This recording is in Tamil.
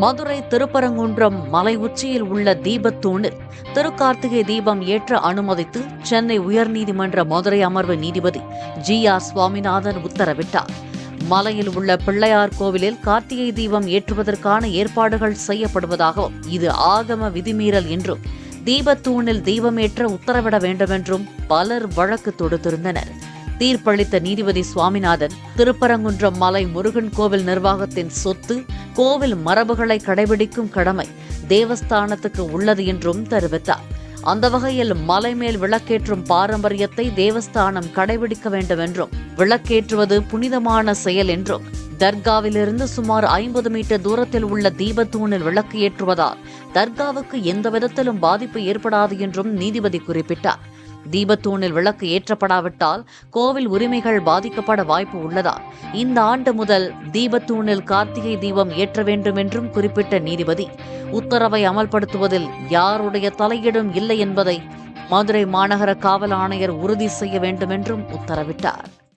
மதுரை திருப்பரங்குன்றம் மலை உச்சியில் உள்ள தீபத்தூணில் திருக்கார்த்திகை தீபம் ஏற்ற அனுமதித்து சென்னை உயர்நீதிமன்ற மதுரை அமர்வு நீதிபதி ஜி ஆர் சுவாமிநாதன் உத்தரவிட்டார். மலையில் உள்ள பிள்ளையார் கோவிலில் கார்த்திகை தீபம் ஏற்றுவதற்கான ஏற்பாடுகள் செய்யப்படுவதாகவும் இது ஆகம விதிமீறல் என்றும் தீபத்தூணில் தீபமேற்ற உத்தரவிட வேண்டுமென்றும் பலர் வழக்கு தொடுத்திருந்தனர். தீர்ப்பளித்த நீதிபதி சுவாமிநாதன் திருப்பரங்குன்றம் மலை முருகன் கோவில் நிர்வாகத்தின் சொத்து கோவில் மரபுகளை கடைபிடிக்கும் கடமை தேவஸ்தானத்துக்கு உள்ளது என்றும் தெரிவித்தார். அந்த வகையில் மலை மேல் விளக்கேற்றும் பாரம்பரியத்தை தேவஸ்தானம் கடைபிடிக்க வேண்டும் என்றும் விளக்கேற்றுவது புனிதமான செயல் என்றும் தர்காவிலிருந்து சுமார் ஐம்பது மீட்டர் தூரத்தில் உள்ள தீபத்தூணில் விளக்கு ஏற்றுவதால் தர்காவுக்கு எந்த விதத்திலும் பாதிப்பு ஏற்படாது என்றும் நீதிபதி குறிப்பிட்டார். தீபத்தூணில் விளக்கு ஏற்றப்படாவிட்டால் கோவில் உரிமைகள் பாதிக்கப்பட வாய்ப்பு உள்ளதால் இந்த ஆண்டு முதல் தீபத்தூணில் கார்த்திகை தீபம் ஏற்ற வேண்டும் என்றும் குறிப்பிட்ட நீதிபதி. உத்தரவை அமல்படுத்துவதில் யாருடைய தலையீடும் இல்லை என்பதை மதுரை மாநகர காவல் ஆணையர் உறுதி செய்ய வேண்டும் என்றும் உத்தரவிட்டார்.